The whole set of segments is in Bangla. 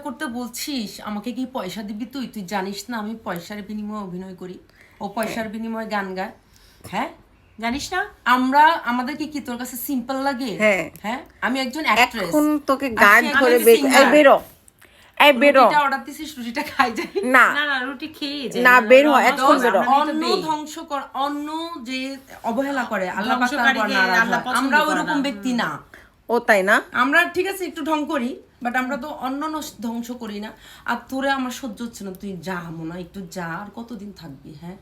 করতে বলছিস আমাকে কি পয়সা দিবি তুই? তুই জানিস না আমি পয়সার বিনিময়ে অভিনয় করি। ও পয়সার বিনিময়ে গান গায়। হ্যাঁ? জানিস না? আমরা আমাদের কি তোর কাছে সিম্পল লাগে? হ্যাঁ। হ্যাঁ? আমি একজন অ্যাক্ট্রেস এখন তোকে আমি ধরে বের এই বেরো। এই বেরো। রুটিটা অর্ডার দিছিস রুটিটা খাই যাই। না। না না রুটি খেয়ে যাই না, বের এখন বের। অন্ন ধ্বংস কর অন্ন যে অবহেলা করে আল্লাহ পাক আল্লাহ আমরা করে ওইরকম ব্যক্তি না। ও তাই না? আমরা ঠিক আছে একটু ঢং করি। বাট আমরা তো অন্য ধ্বংস করি না। আর তোরে আমার সহ্য হচ্ছে না। তুই যা মনে একটু যা। আর কতদিন থাকবি হ্যাঁ?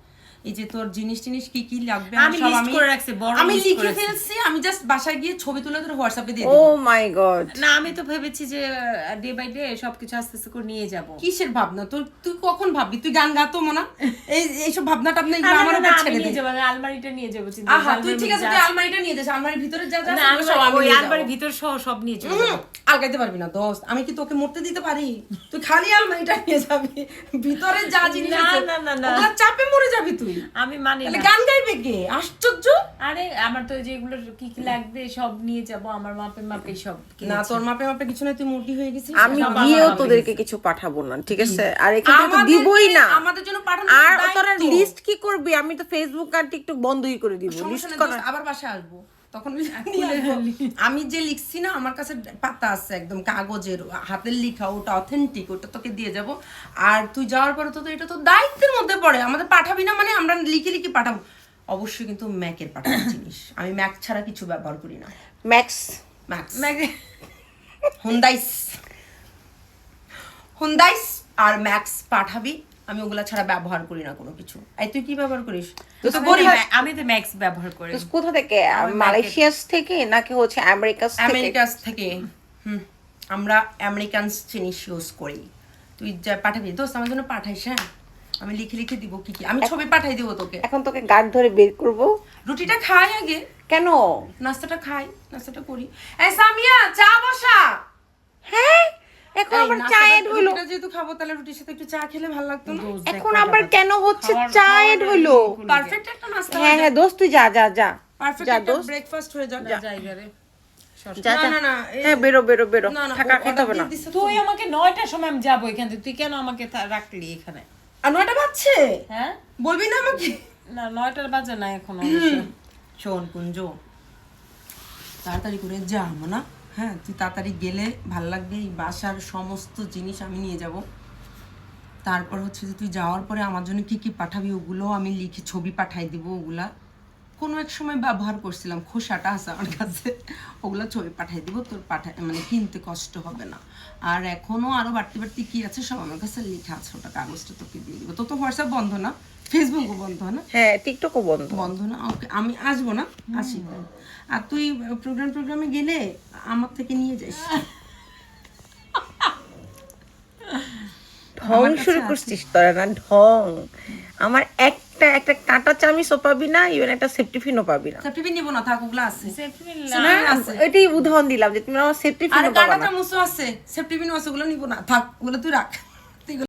এই যে তোর জিনিস টিনিস কি কি লাগবে আমি সব আমি করে রাখছি, বড় আমি লিখে ফেলছি আমি জাস্ট বাসায় গিয়ে ছবি তুলে তোর হোয়াটসঅ্যাপে দিয়ে দেব। ও মাই গড না আমি তো ভেবেছি যে ডে বাই ডে সবকিছু আস্তে আস্তে করে নিয়ে যাব। কিসের ভাবনা? তোর তুই কখন ভাববি? তুই গান গাতো মনা। এই এইসব ভাবনা টাবনা এগুলো আমার উপর আমি ছেড়ে দে নিয়ে যাব আলমারিটা নিয়ে যাব চিন্তা আহা তুই ঠিক আছে তুই আলমারিটা নিয়ে যাস আলমারির ভিতরে যা যা না, আছে, সব আমি আলমারির ভিতর সহ সব নিয়ে চলে যাব। আলগাইতে পারবি না দোস্ত। আমি কি তোকে মরতে দিতে পারি? তুই খালি আলমারিটা নিয়ে যাবি। ভিতরে যা জিনিস না, না, না, না। ওগুলো চাপে মরে যাবি তুই। আমি মানি না। গান গাইবে কে? আশ্চর্য। আরে আমার তো যেগুলো কি কি লাগবে সব নিয়ে যাব আমার মাপে মাপে সব না তোর মাপে মাপে কিছু নাই তুই মুরগি হয়ে গেছিস। আমি গিয়েও তোদেরকে কিছু পাঠাবো না ঠিক আছে? আর এখানে তো দিবই না। আমাদের জন্য পাঠানো আর। তোরা লিস্ট কি করবি? আমি তো ফেসবুক আর টিকটক বন্ধই করে দিব। লিস্ট করা আবার আসব। তখন আমি যে লিখছি না আমার কাছে পাতা আছে একদম কাগজের হাতের লেখা ওটা অথেন্টিক ওটা তোকে দিয়ে যাব। আর তুই যাওয়ার পরে তো এটা তো দায়িত্বের মধ্যে পড়ে। আমাদের পাঠাবি না মানে আমরা লিখে লিখে পাঠাবো। অবশ্যই কিন্তু ম্যাকের পাঠাবো জিনিস। আমি ম্যাক ছাড়া কিছু ব্যবহার করি না। Max Max mag- Hyundais Hyundais আর ম্যাক্স পাঠাবি আমি ওগুলা ছাড়া ব্যবহার করি না কোনো কিছু। এই তুই কি ব্যবহার করিস? তো আমি তো আমি তো ম্যাক্স ব্যবহার করি। তো কোথা থেকে? মালয়েশিয়াস থেকে নাকি হচ্ছে আমেরিকাস থেকে? আমেরিকাস থেকে। হুম আমরা আমেরিকানস জিনিস ইউজ করি। তুই যা পাঠাবি। দোস্ত আমার জন্য পাঠাইস হ্যাঁ? আমি লিখে লিখে দিব কি কি। আমি ছবি পাঠাই দিব তোকে। এখন তোকে গার্ড ধরে বের করব। রুটিটা খাই আগে। কেন? নাস্তাটা খাই নাস্তাটা করি। এই সামিয়া চা বসা। আবার চা এড রুটিটা যেহেতু খাব তাহলে রুটির সাথে একটু চা খেলে ভালো লাগতো না? এখন আবার কেন হচ্ছে চা এড খুলে পারফেক্ট একটা নাস্তা হ্যাঁ হ্যাঁ দোস্ত তুই যা যা যা। পারফেক্ট যা একটা দোস্ত। ব্রেকফাস্ট হয়ে হ্যাঁ। তুই আমাকে নয়টার সময় আমি যাব এখান থেকে। তুই কেন আমাকে রাখলি এখানে? আর নয়টা বাজছে? হ্যাঁ? বলবি না আমাকে? না নয়টার বাজে না এখন। অবশ্য। শোন কুঞ্জ। তাড়াতাড়ি করে যা না? হ্যাঁ তুই তাড়াতাড়ি গেলে ভালো লাগবে। এই বাসার সমস্ত জিনিস আমি নিয়ে যাব। তারপর হচ্ছে যে তুই যাওয়ার পরে আমার জন্য কি কি পাঠাবি ওগুলো আমি লিখে ছবি পাঠাই দিব ওগুলা। কোনো এক সময় ব্যবহার করছিলাম খোসাটা আছে আমার কাছে ওগুলো ছবি পাঠাই দিব তোর পাঠাই মানে কিনতে কষ্ট হবে না। আর এখনও আরও বাড়তি বাড়তি কি আছে সব আমার কাছে লেখা আছে ওটা কাগজটা তোকে দিয়ে দিব। তো তো হোয়াটসঅ্যাপ বন্ধ না? ফেসবুকও বন্ধ না? হ্যাঁ টিকটকও বন্ধ। বন্ধ না? ওকে আমি আসব না? আসি। আর তুই প্রোগ্রাম প্রোগ্রামে গেলে আমার থেকে নিয়ে যাস। ঢং শুরু করছিস তোরা না ঢং। আমার একটা একটা কাঁটা চামিচও পাবি না ইভেন একটা সেফটি ফিনও পাবি না। সেফটি ফিন নিবো না থাক ওগুলো আছে। Safety আছে। না এটাই উদাহরণ দিলাম যে তুমি আমার সেফটি আর ফিনও পাবা কাটা না। চামচও আছে সেফটি পিনও আছে ওগুলো নিব না। থাক ওগুলো তুই রাখ।